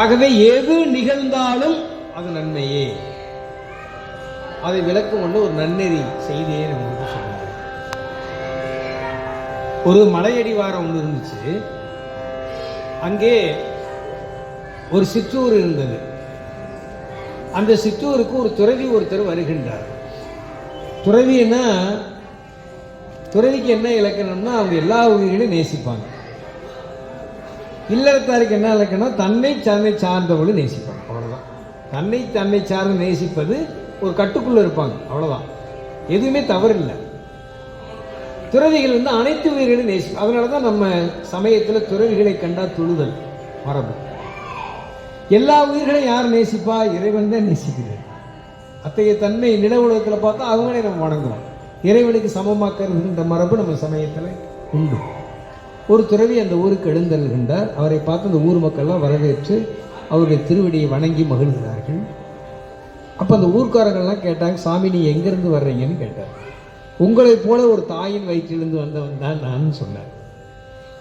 ஆகவே எது நிகழ்ந்தாலும் அது நன்மையே. அதை விளக்கும் கொண்டு ஒரு நன்னெறி செய்தியை நம்மளுக்கு சொல்லுங்க ஒரு மலையடிவாரம் ஒன்று இருந்துச்சு. அங்கே ஒரு சிற்றூர் இருந்தது. அந்த சிற்றூருக்கு ஒரு துறவி ஒருத்தர் வருகின்றார். துறவின்னா துறவிக்கு என்ன இலக்கணம்னா அவங்க எல்லா உயிர்களையும் நேசிப்பாங்க. இல்லறத்தாருக்கு என்ன இலக்கணம் தன்னை தன்னை சார்ந்தவளை நேசிப்பாங்க. அவ்வளவுதான். தன்னை தன்னை சார்ந்து நேசிப்பது ஒரு கட்டுக்குள்ள இருப்பாங்க. அவ்வளவுதான். எதுவுமே தவறு இல்லை துறவிகள் வந்து அனைத்து உயிர்களையும் நேசி அதனால தான் நம்ம சமயத்தில் துறவிகளை கண்டா தொழுதல் மரபு. எல்லா உயிர்களையும் யார் நேசிப்பா? இறைவன் தான் நேசிக்கிறார். அத்தகைய தன்மை நில உலகத்தில் பார்த்தா அவங்களே நம்ம வணங்குறோம் இறைவனுக்கு சமமாக்குறதுன்ற மரபு நம்ம சமயத்தில் உண்டு. ஒரு துறவி அந்த ஊருக்கு எழுந்தருகின்றார் அவரை பார்த்து அந்த ஊர் மக்கள்லாம் வரவேற்று அவருடைய திருவடியை வணங்கி மகிழ்கிறார்கள் அப்போ அந்த ஊர்க்காரங்கள்லாம் கேட்டாங்க சாமி நீ எங்கேருந்து வர்றீங்கன்னு கேட்டார். உங்களை போல ஒரு தாயின் வயிற்றிலிருந்து வந்தவன் தான் நான் சொன்னேன்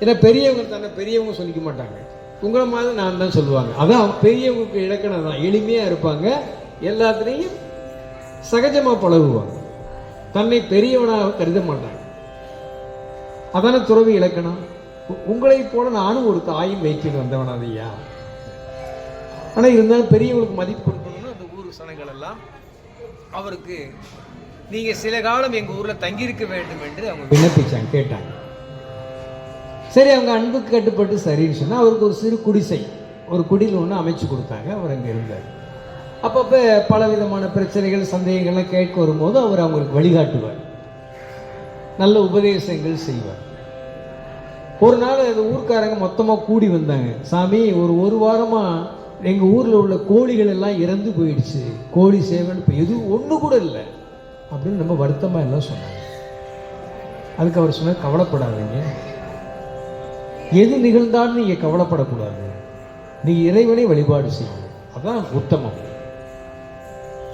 ஏன்னா பெரியவங்க தானே பெரியவங்க சொல்லிக்க மாட்டாங்க. உங்களை மாதிரி நான் தான் சொல்லுவாங்க. அதான் பெரியவங்களுக்கு இலக்கணம் தான். எளிமையாக இருப்பாங்க. எல்லாத்துலேயும் சகஜமாக பழகுவாங்க. தன்னை பெரியவனாக கருத மாட்டாங்க. அதான துறவி இலக்கணம். உ- உங்களைப் போல நானும் ஒரு தாயும் வைக்கிட்டு வந்தவன் அதையா ஆனால் இருந்தாலும் பெரியவங்களுக்கு மதிப்பு கொடுக்கணும்னு அந்த ஊர் சனங்கள் எல்லாம் அவருக்கு நீங்கள் சில காலம் எங்கள் ஊரில் தங்கியிருக்க வேண்டும் என்று அவங்க விண்ணப்பிச்சாங்க கேட்டாங்க. சரி அவங்க அன்புக்கு கட்டுப்பட்டு சரின்னு சொன்னால் அவருக்கு ஒரு சிறு குடிசை ஒரு குடில் ஒன்று அமைச்சு கொடுத்தாங்க அவர் அங்கே இருந்தார். அப்பப்போ பல விதமான பிரச்சனைகள் சந்தேகங்கள்லாம் கேட்க வரும்போது அவர் அவங்களுக்கு வழிகாட்டுவார். நல்ல உபதேசங்கள் செய்வார். ஒரு நாள் அந்த ஊர்க்காரங்க மொத்தமாக கூடி வந்தாங்க. சாமி ஒரு ஒரு வாரமாக எங்கள் ஊரில் உள்ள கோழிகள் எல்லாம் இறந்து போயிடுச்சு. கோழி சேவல் இப்போ எதுவும் ஒன்று கூட இல்லை. அப்படின்னு நம்ம வருத்தமாக எல்லாம் சொன்னாங்க. அதுக்கு அவர் சொன்னார் கவலைப்படாதீங்க. எது நிகழ்ந்தாலும் நீங்கள் கவலைப்படக்கூடாது. நீங்கள் இறைவனை வழிபாடு செய்யுங்க. அதுதான் உத்தமம்.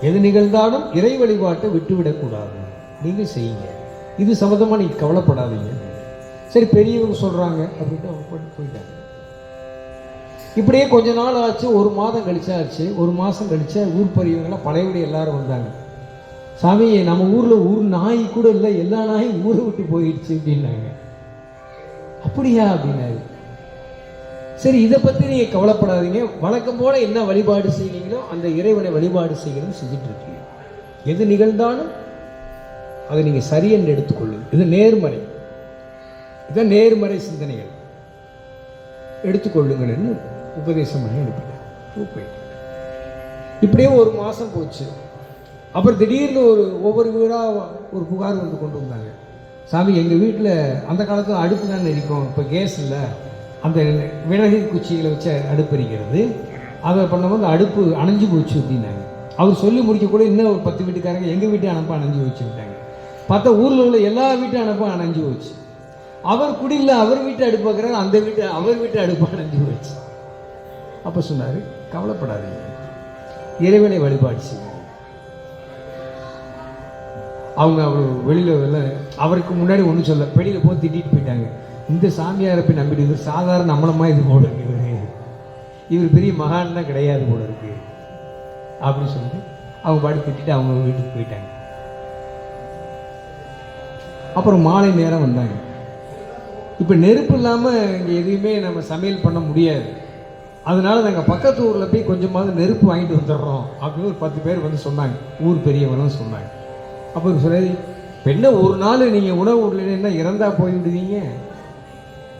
எது நிகழ்ந்தாலும் இறை வழிபாட்டை விட்டுவிடக்கூடாது. நீங்கள் செய்யுங்க. இது சம்மந்தமாக நீங்கள் கவலைப்படாதீங்க. சரி பெரியவங்க சொல்கிறாங்க அப்படின்ட்டு அவங்க போட்டு போயிட்டாங்க. இப்படியே கொஞ்ச நாள் ஆச்சு ஒரு மாதம் கழிச்சாச்சு ஒரு மாதம் கழிச்சா ஊர் பெரியவங்களாம் பழையபடி எல்லாரும் வந்தாங்க. சாமி நம்ம ஊரில் ஊர் நாய் கூட இல்லை எல்லா நாயும் ஊரை விட்டு போயிடுச்சு அப்படின்னாங்க. அப்படியா அப்படின்னாரு. சரி இதை பற்றி நீங்கள் கவலைப்படாதீங்க. வழக்கம் போல என்ன வழிபாடு செய்கிறீங்களோ அந்த இறைவனை வழிபாடு செய்யணும் செஞ்சுட்டு இருக்கீங்க. எது நிகழ்ந்தாலும் அதை நீங்கள் சரி என்று எடுத்துக்கொள்ளுங்க இது நேர்மறை. இதான் நேர்மறை சிந்தனைகள். எடுத்துக்கொள்ளுங்கள்னு உபதேசம் பண்ணி அனுப்பிட்டார். இப்படியே ஒரு மாதம் போச்சு. அப்புறம் திடீர்னு ஒரு ஒவ்வொரு வீடாக ஒரு புகார் வந்து கொண்டு வந்தாங்க. சாமி எங்கள் வீட்டில் அந்த காலத்தில் அடுப்பு தான் எரிக்கும் இப்போ கேஸ் இல்லை. அந்த விறகு குச்சிகளை வச்சு அடுப்பு எரிக்கிறது. அதை பண்ணும்போது அடுப்பு அணைஞ்சு போச்சு அப்படின்னாங்க. அவர் சொல்லி முடிக்க கூட இன்னும் ஒரு பத்து வீட்டுக்காரங்க எங்கள் வீட்டு அனுப்ப அணைஞ்சு வச்சுக்கிட்டாங்க. பார்த்தா ஊரில் உள்ள எல்லா வீட்டு அனுப்ப அணைஞ்சு போச்சு. அவர் குடியில் அவர் வீட்டை அடுப்பு அந்த வீட்டை அவர் வீட்டை அடுப்பு அணைஞ்சு போச்சு. அப்போ சொன்னார் கவலைப்படாதீங்க. இறைவனை வழிபாடு செய்யுங்க. அவங்க அவர் வெளியில் அவருக்கு முன்னாடி ஒன்றும் சொல்ல வெளியில் போய் திட்டிட்டு போயிட்டாங்க. இந்த சாமியாரை போய் நம்பிட்டு இவர் சாதாரண நம்மளமா இது போல இருக்கு. இவர் இவர் பெரிய மகான்னா கிடையாது போல இருக்கு. அப்படின்னு சொல்லிட்டு அவங்க பாடு திட்டிட்டு அவங்க வீட்டுக்கு போயிட்டாங்க. அப்புறம் மாலை நேரம் வந்தாங்க. இப்போ நெருப்பு இல்லாமல் இங்கே எதுவுமே நம்ம சமையல் பண்ண முடியாது. அதனால நாங்கள் பக்கத்து ஊரில் போய் கொஞ்சமாவது நெருப்பு வாங்கிட்டு வந்துடுறோம் அப்படின்னு ஒரு பத்து பேர் வந்து சொன்னாங்க. ஊர் பெரியவங்களும் சொன்னாங்க. அப்போ சரி இப்போ என்ன ஒரு நாள் நீங்கள் உணவு விடலைன்னா இறந்தால் போய் விடுவீங்க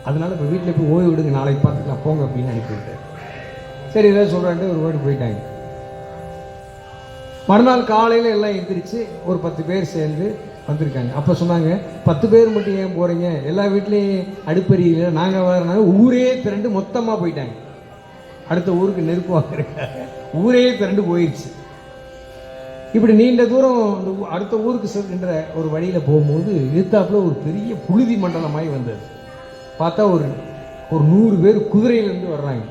இப்போ வீட்டில் போய் ஓய்வு விடுங்க நாளைக்கு பார்த்துக்கலாம் போங்க அப்படின்னு அனுப்பிவிட்டேன் சரி ஏதாவது சொல்கிறான்ட்டு ஒரு வாட்டி போயிட்டாங்க. மறுநாள் காலையில் எல்லாம் எந்திரிச்சு ஒரு பத்து பேர் சேர்ந்து வந்திருக்காங்க. அப்போ சொன்னாங்க பத்து பேர் மட்டும் ஏன் போகிறீங்க எல்லா வீட்லேயும் அடுப்பறியில் நாங்கள் வரனால ஊரே திரண்டு மொத்தமாக போயிட்டாங்க. அடுத்த ஊருக்கு நெருப்பு வாங்குறதுக்காக. ஊரே திரண்டு போயிடுச்சு இப்படி நீண்ட தூரம் அந்த ஊ- அடுத்த ஊருக்கு செல்கின்ற ஒரு வழியில் போகும்போது எதிர்த்தாப்புல ஒரு பெரிய புழுதி மண்டலமாகி வந்தது. பார்த்தா ஒரு ஒரு நூறு பேர் குதிரையிலேருந்து வர்றாங்க.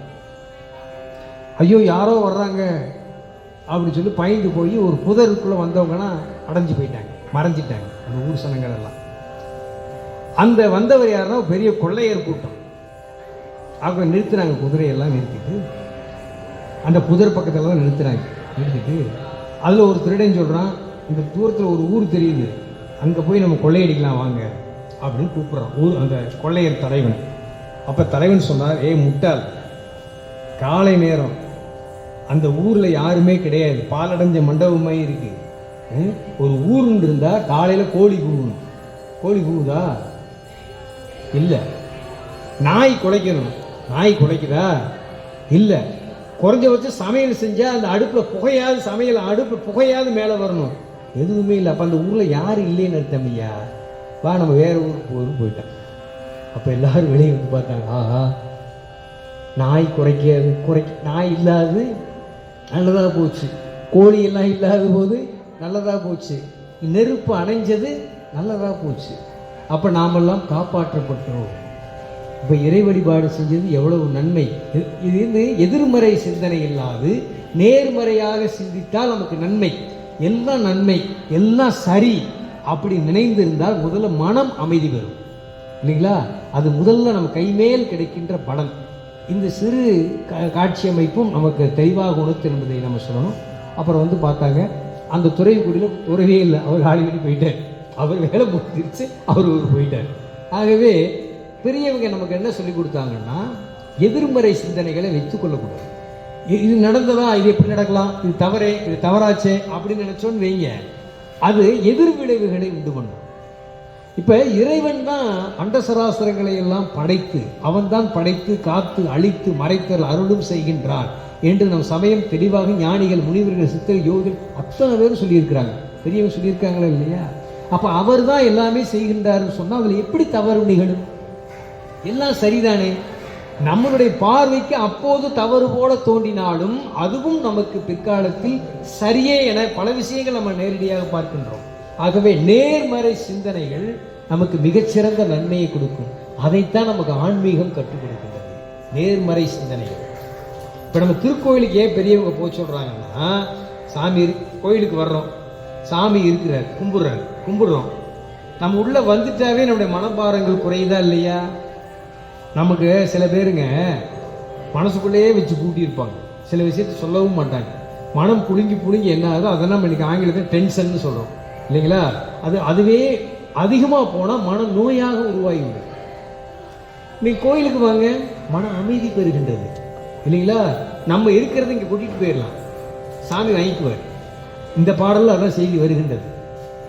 ஐயோ யாரோ வர்றாங்க அப்படின்னு சொல்லி பயந்து போய் ஒரு புதருக்குள்ளே வந்தவங்கலாம் அடைஞ்சு போயிட்டாங்க. மறைஞ்சிட்டாங்க. அந்த ஊர் சனங்கள் எல்லாம் அந்த வந்தவர் யாருன்னா பெரிய கொள்ளையர் கூட்டம். அவங்க நிறுத்துறாங்க குதிரையெல்லாம் நிறுத்திட்டு அந்த புதர் பக்கத்தில் தான் நிறுத்துறாங்க நிறுத்திட்டு அதில் ஒரு திருடன் சொல்கிறான் இந்த தூரத்தில் ஒரு ஊர் தெரியுது. அங்கே போய் நம்ம கொள்ளையடிக்கலாம் வாங்க. அப்படின்னு கூப்பிட்றான். ஊர் அந்த கொள்ளையர் தலைவன். அப்போ தலைவன் சொன்னார் ஏய் முட்டாள் காலை நேரம். அந்த ஊரில் யாருமே கிடையாது. பாலடைஞ்ச மண்டபமே இருக்குது ஒரு ஊருன்னு இருந்தால் காலையில் கோழி கூவணும் கோழி கூவுதா இல்லை. நாய் குலைக்கணும். நாய் குலைக்குதா? இல்லை. குறைஞ்சபட்சம் சமையல் செஞ்சால் அந்த அடுப்பில் புகையாவது சமையல் அடுப்பு புகையாவது மேலே வரணும். எதுவுமே இல்லை. அப்போ அந்த ஊரில் யாரும் இல்லைன்னு அர்த்தம் வா நம்ம வேறு ஊருக்கு போய் போயிட்டோம். அப்போ எல்லோரும் வெளியே வந்து பார்த்தாங்க. ஆஹா. நாய் குறைக்காது குறை நாய் இல்லாது நல்லதாக போச்சு. கோழி எல்லாம் இல்லாத போது நல்லதாக போச்சு. நெருப்பு அணைஞ்சது நல்லதாக போச்சு. அப்போ நாமெல்லாம் காப்பாற்றப்பட்டோம். இப்போ இறை வழிபாடு செஞ்சது எவ்வளவு நன்மை. இது- வந்து எதிர்மறை சிந்தனை இல்லாது நேர்மறையாக சிந்தித்தால் நமக்கு நன்மை. எல்லாம் நன்மை எல்லாம் சரி அப்படி நினைந்திருந்தால் முதல்ல மனம் அமைதி பெறும். இல்லைங்களா? அது முதல்ல நம்ம கைமேல் கிடைக்கின்ற பலன். இந்த சிறு கா- காட்சி அமைப்பும் நமக்கு தெளிவாக உணர்த்து என்பதை நம்ம சொல்லணும். அப்புறம் வந்து பார்த்தாங்க அந்த துறைக்குடியில் துறவே இல்லை. அவர் ஆடிவிட்டு போயிட்டார். அவர் வேலை முடிஞ்சிருச்சு அவர் ஊர் போயிட்டார். ஆகவே பெரியவங்க நமக்கு என்ன சொல்லி கொடுத்தாங்கன்னா எதிர்மறை சிந்தனைகளை வைத்து கொள்ளக்கூடாது. இது நடந்ததா? இது எப்படி நடக்கலாம்? இது தவறே? இது தவறாச்சே? அப்படின்னு நினச்சோன்னு வைங்க. அது எதிர் விளைவுகளை உண்டு பண்ணும். இப்போ இறைவன் தான் அண்டசராசரங்களை எல்லாம் படைத்து அவன்தான் படைத்து காத்து அழித்து மறைத்தல் அருளும் செய்கின்றான் என்று நம் சமயம் தெளிவாக ஞானிகள் முனிவர்கள் சித்தர் யோகிகள் அத்தனை பேரும் சொல்லியிருக்கிறாங்க. பெரியவங்க சொல்லியிருக்காங்களா இல்லையா? அப்போ அவர் தான் எல்லாமே செய்கின்றாருன்னு சொன்னால் அதில் எப்படி தவறு நிகழும்? எல்லாம் சரிதானே? நம்மளுடைய பார்வைக்கு அப்போது தவறு போல தோன்றினாலும் அதுவும் நமக்கு பிற்காலத்தில் சரியே என பல விஷயங்கள் நம்ம நேரடியாக பார்க்கின்றோம். ஆகவே நேர்மறை சிந்தனைகள் நமக்கு மிகச்சிறந்த நன்மையை கொடுக்கும். அதைத்தான் நமக்கு ஆன்மீகம் கற்றுக் கொடுக்கின்றது. நேர்மறை சிந்தனைகள். இப்போ நம்ம திருக்கோயிலுக்கு ஏன் பெரியவங்க போக சொல்கிறாங்கன்னா சாமி கோயிலுக்கு வர்றோம். சாமி இருக்கிறார் கும்பிட்றாரு கும்பிடுறோம். நம்ம உள்ளே வந்துட்டாவே நம்முடைய மனபாரங்கள் குறையுதா இல்லையா? நமக்கு சில பேருங்க மனசுக்குள்ளேயே வச்சு கூட்டியிருப்பாங்க சில விஷயத்தை சொல்லவும் மாட்டாங்க. மனம் புழுங்கி புழுங்கி என்ன ஆகுதோ அதை நம்ம இன்னைக்கு ஆங்கிலத்தில் டென்ஷன் சொல்கிறோம் இல்லைங்களா? அது அதுவே அதிகமாக போனால் மன நோயாக உருவாகிவிடும் நீ கோயிலுக்கு வாங்க மன அமைதி பெறுகின்றது. இல்லைங்களா? நம்ம இருக்கிறத இங்கே கூட்டிகிட்டு போயிடலாம். சாமி வாங்கிக்குவார். இந்த பாடலில் அதான் செய்தி வருகின்றது.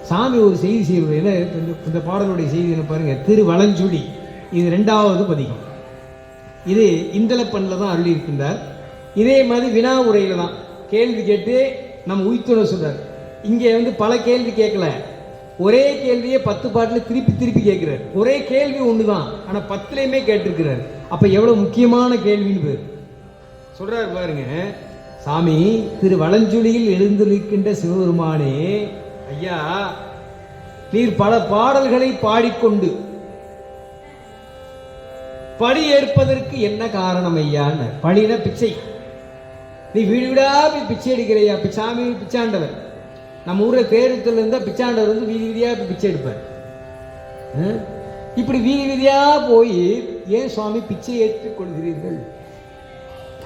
சாமி ஒரு செய்தி செய்வது என்ன இந்த- இந்த பாடலுடைய செய்தி என்ன பாருங்கள் திரு வளஞ்சுடி இது ரெண்டாவது பதிகம். இது இந்தலப்பண்ணில் தான் அருளி இருக்கின்றார் இதே மாதிரி வினா உரையில் தான் கேள்வி கேட்டு நம்ம உயிர்த்துண சொல்கிறார் இங்கே வந்து பல கேள்வி கேட்கல. ஒரே கேள்வியை பத்து பாட்டில் திருப்பி திருப்பி கேட்கிறார். ஒரே கேள்வி ஒன்று தான் ஆனால் பத்துலேயுமே கேட்டிருக்கிறார். அப்போ எவ்வளோ முக்கியமான கேள்வின்னு பேர். சொல்றாரு பாருங்க. சாமி திரு வளஞ்சுழியில் எழுந்திருக்கின்ற சிவபெருமானே ஐயா நீர் பல பாடல்களை பாடிக்கொண்டு பழி ஏற்பதற்கு என்ன காரணம் ஐயான்னு பழினா பிச்சை. நீ வீடு வீடா பிச்சை எடுக்கிறையா? சாமி பிச்சாண்டவர். நம்ம ஊர்ல பேருத்துல இருந்தா பிச்சாண்டவர் வந்து வீதி வீதியா பிச்சை எடுப்பார். இப்படி வீதி வீதியா போய் ஏன் சுவாமி பிச்சை ஏற்றுக் கொள்கிறீர்கள்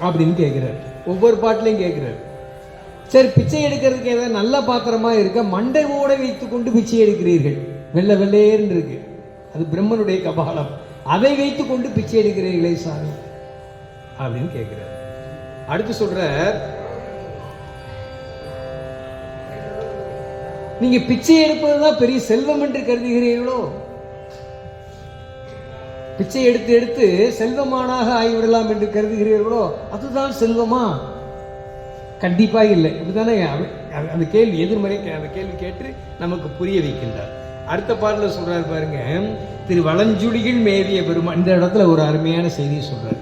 அப்படின்னு கேட்கிறார் ஒவ்வொரு பாட்டிலையும் கேட்கிறார் சரி பிச்சை எடுக்கிறதுக்கு ஏதாவது நல்ல பாத்திரமா இருக்க மண்டை ஓட வைத்துக் கொண்டு பிச்சை எடுக்கிறீர்கள். வெள்ளை வெள்ளையேன்னு இருக்கு. அது பிரம்மனுடைய கபாலம். அதை வைத்துக் கொண்டு பிச்சை எடுக்கிறீர்களே சாமி அப்படின்னு கேட்கிறார் அடுத்து சொல்ற நீங்க பிச்சை எடுப்பதுதான் பெரிய செல்வம் என்று கருதுகிறீர்களோ? பிச்சை எடுத்து எடுத்து செல்வமானாக ஆகிவிடலாம் என்று கருதுகிறீர்களோ? அதுதான் செல்வமா? கண்டிப்பாக இல்லை. இப்படிதானே அந்த கேள்வி எதிர்மறை அந்த கேள்வி கேட்டு நமக்கு புரிய வைக்கின்றார். அடுத்த பாடல சொல்றாரு பாருங்க. திரு வளஞ்சுடியில் மேவிய பெருமான். இந்த இடத்துல ஒரு அருமையான செய்தியை சொல்றாரு.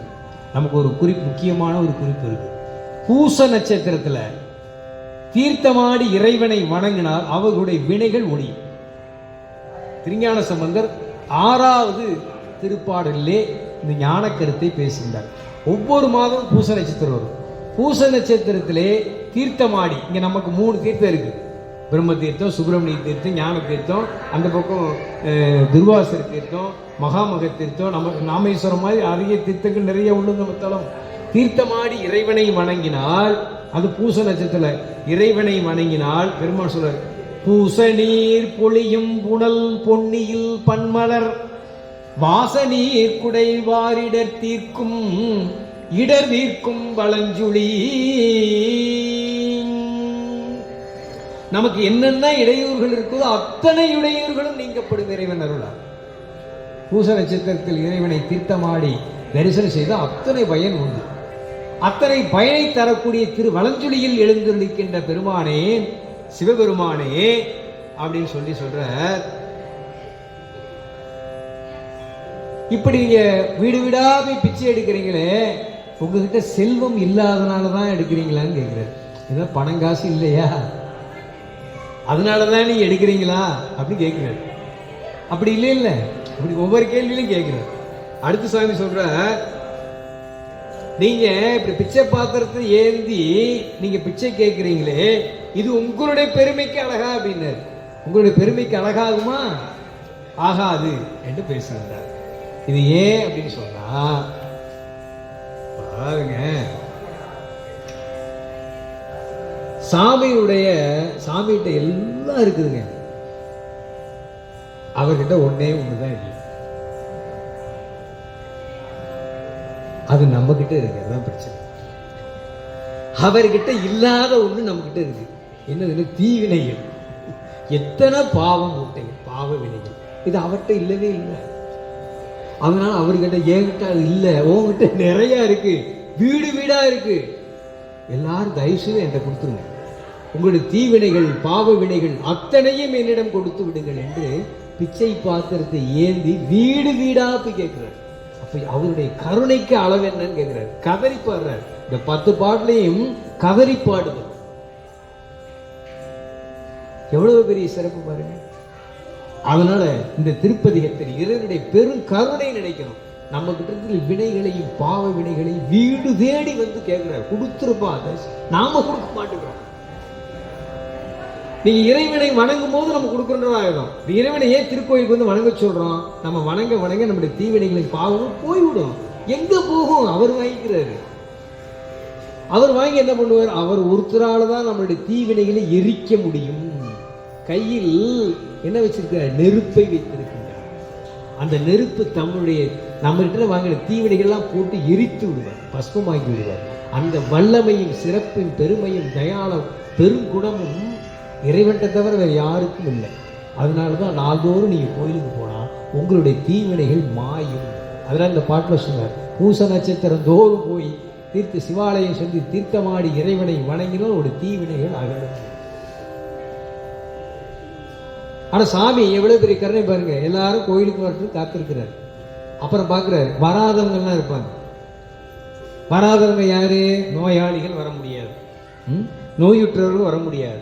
நமக்கு ஒரு குறிப்பு முக்கியமான ஒரு குறிப்பு இருக்கு. பூச நட்சத்திரத்துல தீர்த்தமாடி இறைவனை வணங்கினால் அவர்களுடைய வினைகள் ஒழியும் திருஞான சம்பந்தர் ஆறாவது திருப்பாடலிலே இந்த ஞான கருத்தை பேசுகின்றார். ஒவ்வொரு மாதம் பூச நட்சத்திரம் வரும். பூச நட்சத்திரத்திலே தீர்த்தமாடி இங்கே நமக்கு மூணு தீர்த்தம் இருக்கு. பிரம்ம தீர்த்தம் சுப்பிரமணிய தீர்த்தம் ஞான தீர்த்தம் அந்த பக்கம் துர்வாசர் தீர்த்தம் மகாமக தீர்த்தம் நமக்கு நாமேஸ்வரம் மாதிரி அதிக தீர்த்தங்கள் நிறைய உள்ளது நம்ம தளம் தீர்த்தமாடி இறைவனை வணங்கினால் அது பூச நட்சத்திரத்தில் இறைவனை வணங்கினால் பெருமாள் சொல்றார் பூச நீர் பொழியும் புனல் பொன்னியில் பன்மலர் வாச நீர் குடை வாரிடர் தீர்க்கும் இடர் தீர்க்கும் வளஞ்சுழி. நமக்கு என்னென்ன இடையூறுகள் இருக்குதோ அத்தனை இடையூறுகளும் நீங்கப்படும் இறைவன் அருளார் பூச நட்சத்திரத்தில் இறைவனை தீர்த்தமாடி தரிசனம் செய்த அத்தனை பயன் உண்டு. அத்தனை பயனை தரக்கூடிய திரு வளஞ்சுழியில் எழுந்திருக்கின்ற பெருமானே சிவபெருமானே அப்படின்னு சொல்லி சொல்ற இப்படி நீங்க வீடு வீடா போய் பிச்சை எடுக்கிறீங்களே உங்ககிட்ட செல்வம் இல்லாதனால தான் எடுக்கிறீங்களான்னு கேட்குறாரு ஏதோ பணம் காசு இல்லையா? அதனால தான் நீங்க எடுக்கிறீங்களா? அப்படின்னு கேட்குறாரு அப்படி இல்லை இல்லை அப்படி ஒவ்வொரு கேள்வியிலும் கேட்குறாரு அடுத்து சாமி சொல்ற நீங்க இப்படி பிச்சை பாத்திரத்தை ஏந்தி நீங்க பிச்சை கேட்குறீங்களே இது உங்களுடைய பெருமைக்கு அழகா அப்படின்னாரு உங்களுடைய பெருமைக்கு அழகாகுமா? ஆகாது என்று பேசுகிறார். இது ஏன் அப்படின்னு சொன்னா பாருங்க. சாமியுடைய சாமிகிட்ட எல்லாம் இருக்குதுங்க. அவர்கிட்ட ஒன்னே ஒண்ணுதான் இல்லை. அது நம்ம கிட்ட இருக்கு. அதான் பிரச்சனை. அவர்கிட்ட இல்லாத ஒண்ணு நம்ம கிட்ட இருக்கு என்னதுன்னு தீவினைகள். எத்தனை பாவம் மூட்டைகள் பாவ வினைகள். இது அவர்கிட்ட இல்லவே இல்லை. அதனால அவர்கிட்ட என்கிட்ட அது இல்லை. உங்ககிட்ட நிறைய இருக்கு. வீடு வீடா இருக்கு. எல்லாரும் தயவு செய்து என்கிட்ட கொடுத்துருங்க. உங்களுடைய தீவினைகள் பாவ வினைகள் அத்தனையும் என்னிடம் கொடுத்து விடுங்கள் என்று பிச்சை பாத்திரத்தை ஏந்தி வீடு வீடா போய் கேட்கிறார். அப்ப அவருடைய கருணைக்கு அளவு என்னன்னு கேட்கிறார் கதறி பாடுறார் இந்த பத்து பாட்டுலையும் கதறி பாடுது எவ்வளவு பெரிய சிறப்பு பாருங்க. அதனால இந்த திருப்பதிகத்தில் இறைவனுடைய பெரும் கருணை நினைக்கணும். நம்ம கிட்ட இருக்கிற வினைகளையும் பாவ வினைகளையும் வீடு தேடி வந்து கேட்கிறார் கொடுத்துருப்பா அதை நாம கொடுக்க மாட்டேங்கிறோம். நீங்க இறைவனை வணங்கும் போது நம்ம கொடுக்கறதா ஆயிடும். இந்த இறைவனை ஏன் திருக்கோயிலுக்கு வந்து வணங்க சொல்றோம்? நம்ம வணங்க வணங்க நம்முடைய தீவினைகளின் பாவமும் போய்விடும். எங்க போகும்? அவர் வாங்கிக்கிறாரு. அவர் வாங்கி என்ன பண்ணுவார்? அவர் ஒருத்தரால தான் நம்மளுடைய தீவினைகளை எரிக்க முடியும். கையில் என்ன வச்சிருக்கிறார்? நெருப்பை வைத்திருக்கின்றார். அந்த நெருப்பு தம்முடைய நம்ம கிட்ட வாங்கின தீவினைகள்லாம் போட்டு எரித்து விடுவார் பஸ்மமாக்கி விடுவார். அந்த வல்லமையும் சிறப்பின் பெருமையும் தயாளம் பெருங்குணமும் இறைவன்கிட்ட தவிர வேறு யாருக்கும் இல்லை. அதனால தான் நாள்தோறும் நீங்கள் கோயிலுக்கு போனால் உங்களுடைய தீவினைகள் மாயும். அதனால் இந்த பாட்டில் சொன்னார் பூச நட்சத்திரம் தோறும் போய் தீர்த்த சிவாலயம் சென்று தீர்த்தமாடி இறைவனை வணங்கினால் ஒரு தீவினைகள் அகலும். ஆனால் சாமி எவ்வளோ பெரிய கருணை பாருங்க. எல்லாரும் கோயிலுக்கு வரட்டு காத்திருக்கிறார். அப்புறம் பார்க்குறாரு வராதவங்கள்லாம் இருப்பாங்க. வராதவங்க யாரு? நோயாளிகள் வர முடியாது. நோயுற்றவர்கள் வர முடியாது.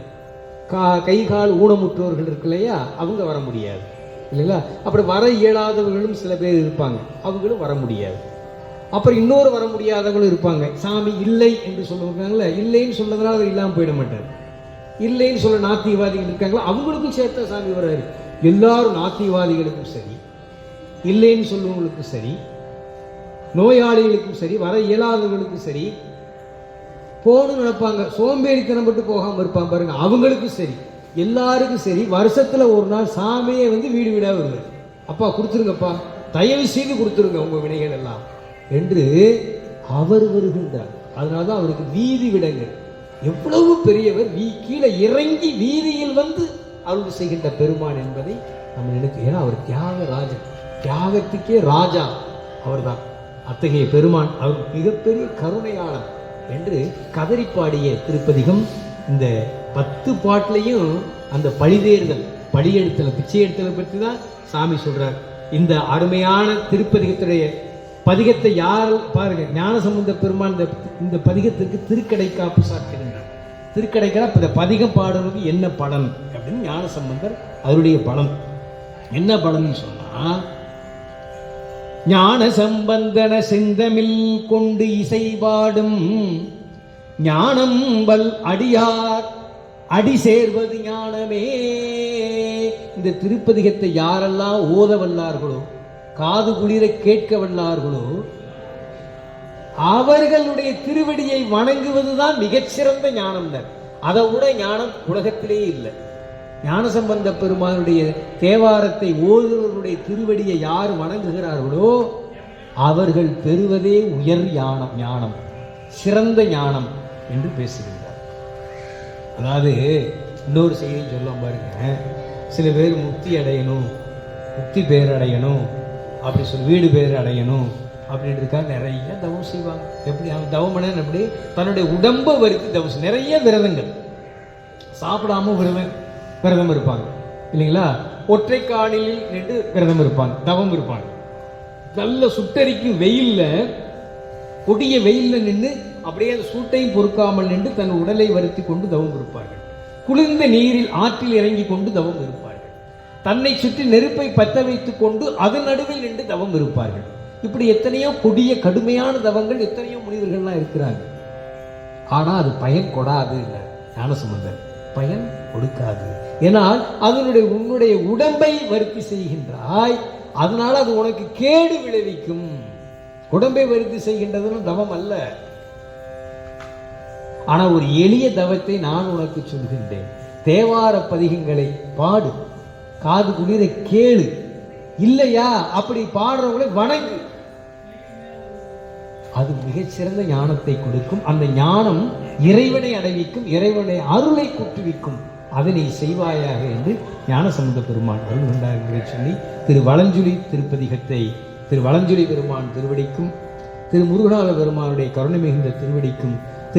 கா கை கால் ஊனமுற்றோர்கள் இருக்கு இல்லையா? அவங்க வர முடியாது. இல்லைங்களா? அப்படி வர இயலாதவர்களும் சில பேர் இருப்பாங்க. அவங்களும் வர முடியாது. அப்புறம் இன்னொரு வர முடியாதவங்களும் இருப்பாங்க. சாமி இல்லை என்று சொல்லுவாங்கல்ல இல்லைன்னு சொன்னதுனால அவர் இல்லாமல் போயிட மாட்டார். இல்லைன்னு சொல்ல நாத்தியவாதிகள் இருக்காங்களா? அவங்களுக்கும் சேர்த்தா சாமி வர்றாரு எல்லாரும் நாத்தியவாதிகளுக்கும் சரி. இல்லைன்னு சொல்லுவவங்களுக்கும் சரி. நோயாளிகளுக்கும் சரி. வர இயலாதவர்களுக்கும் சரி. போகணும்னு நினைப்பாங்க. சோம்பேறித்தனம் மட்டும் போகாமல் இருப்பாங்க பாருங்க. அவங்களுக்கும் சரி. எல்லாருக்கும் சரி. வருஷத்துல ஒரு நாள் சாமியே வந்து வீடு வீடாக வருவார். அப்பா கொடுத்துருங்கப்பா. தயவு செய்து கொடுத்துருங்க உங்கள் வினைகள் எல்லாம். என்று அவர் வருகின்றார். அதனாலதான் அவருக்கு வீதி விடங்கள். எவ்வளவு பெரியவர் வீ கீழே இறங்கி வீதியில் வந்து அருள் செய்கின்ற பெருமான் என்பதை நம்ம நினைக்க ஏன்னா அவர் தியாக ராஜன். தியாகத்துக்கே ராஜா. அவர்தான். அத்தகைய பெருமான். அவர் மிகப்பெரிய கருணையாளர். என்று கதறி பாடிய திருப்பதிகம் இந்த பத்து பாட்டிலையும் அந்த பழிதேறுதல் பழி பிச்சை எடுத்தலை பற்றி தான் சாமி சொல்கிறார் இந்த அருமையான திருப்பதிகத்துடைய பதிகத்தை யார் பாருங்க ஞானசம்பந்த பெருமான் இந்த இந்த பதிகத்திற்கு திருக்கடை காப்பு சாற்றுகின்றார். திருக்கடைக்கான இந்த பதிகம் பாடுறதுக்கு என்ன பலன் அப்படின்னு ஞானசம்பந்தர் அவருடைய பலன். என்ன பலன்னு சொன்னா ஞான சம்பந்தன செந்தமில் கொண்டு இசை பாடும் ஞானம் வல் அடியார் அடி சேர்வது ஞானமே. இந்த திருப்பதிகத்தை யாரெல்லாம் ஓத வல்லார்களோ காது குளிர கேட்க வல்லார்களோ அவர்களுடைய திருவடியை வணங்குவதுதான் மிகச்சிறந்த ஞானம் தான் அதை விட ஞானம் உலகத்திலே இல்லை. ஞானசம்பந்த பெருமானுடைய தேவாரத்தை ஓதுவருடைய திருவடியை யார் வணங்குகிறார்களோ அவர்கள் பெறுவதே உயர் ஞானம் ஞானம் சிறந்த ஞானம் என்று பேசுகின்றார். அதாவது இன்னொரு செய்தி சொல்லும் பாருங்க. சில பேர் முக்தி அடையணும் முக்தி பேர் அடையணும் அப்படி சொல்லி வீடு பேர் அடையணும் அப்படின்றதுக்காக நிறைய தவம் செய்வாங்க. எப்படி? அவன் தவம் எப்படி? தன்னுடைய உடம்பை வருத்தி தவம் நிறைய விரதங்கள். சாப்பிடாம விரதம். விரதம் இருப்பாங்க. இல்லைங்களா? ஒற்றை காணிலில் நின்று விரதம் இருப்பாங்க. தவம் இருப்பாங்க. நல்ல சுட்டரிக்கும் வெயில்ல கொடிய வெயில்ல நின்று அப்படியே அந்த சூட்டையும் பொறுக்காமல் நின்று தன் உடலை வருத்தி கொண்டு தவம் இருப்பார்கள். குளிர்ந்த நீரில் ஆற்றில் இறங்கி கொண்டு தவம் இருப்பார்கள். தன்னை சுற்றி நெருப்பை பற்ற வைத்துக் கொண்டு அதன் நடுவில் நின்று தவம் இருப்பார்கள். இப்படி எத்தனையோ கொடிய கடுமையான தவங்கள் எத்தனையோ முனிவர்கள்லாம் இருக்கிறாங்க. ஆனா அது பயன் கொடாது இல்லை ஞானசம்பந்தர். பயன் கொடுக்காது. ஏனால் அதனுடைய உன்னுடைய உடம்பை வருத்தி செய்கின்றாய். அதனால அது உனக்கு கேடு விளைவிக்கும். உடம்பை வருத்தி செய்கின்றதுன்னு தவம் அல்ல. ஆனா ஒரு எளிய தவத்தை நான் உனக்கு சொல்கின்றேன். தேவார பதிகங்களை பாடு. காது குளிர கேளு. இல்லையா? அப்படி பாடுறவங்களை வணங்கு. அது மிகச்சிறந்த ஞானத்தை கொடுக்கும். அந்த ஞானம் இறைவனை அடைவிக்கும் இறைவனை அருளை குட்டுவிக்கும். அதனை செய்வாயாக என்று ஞானசம்பந்த பெருமான் அருள் கொண்டார் சொல்லி திரு வளஞ்சுலி திருப்பதிகத்தை திரு வளஞ்சுலி பெருமான் திருவடிக்கும் திரு முருகநாத பெருமானுடைய கருணை மிகுந்த திருவடிக்கும்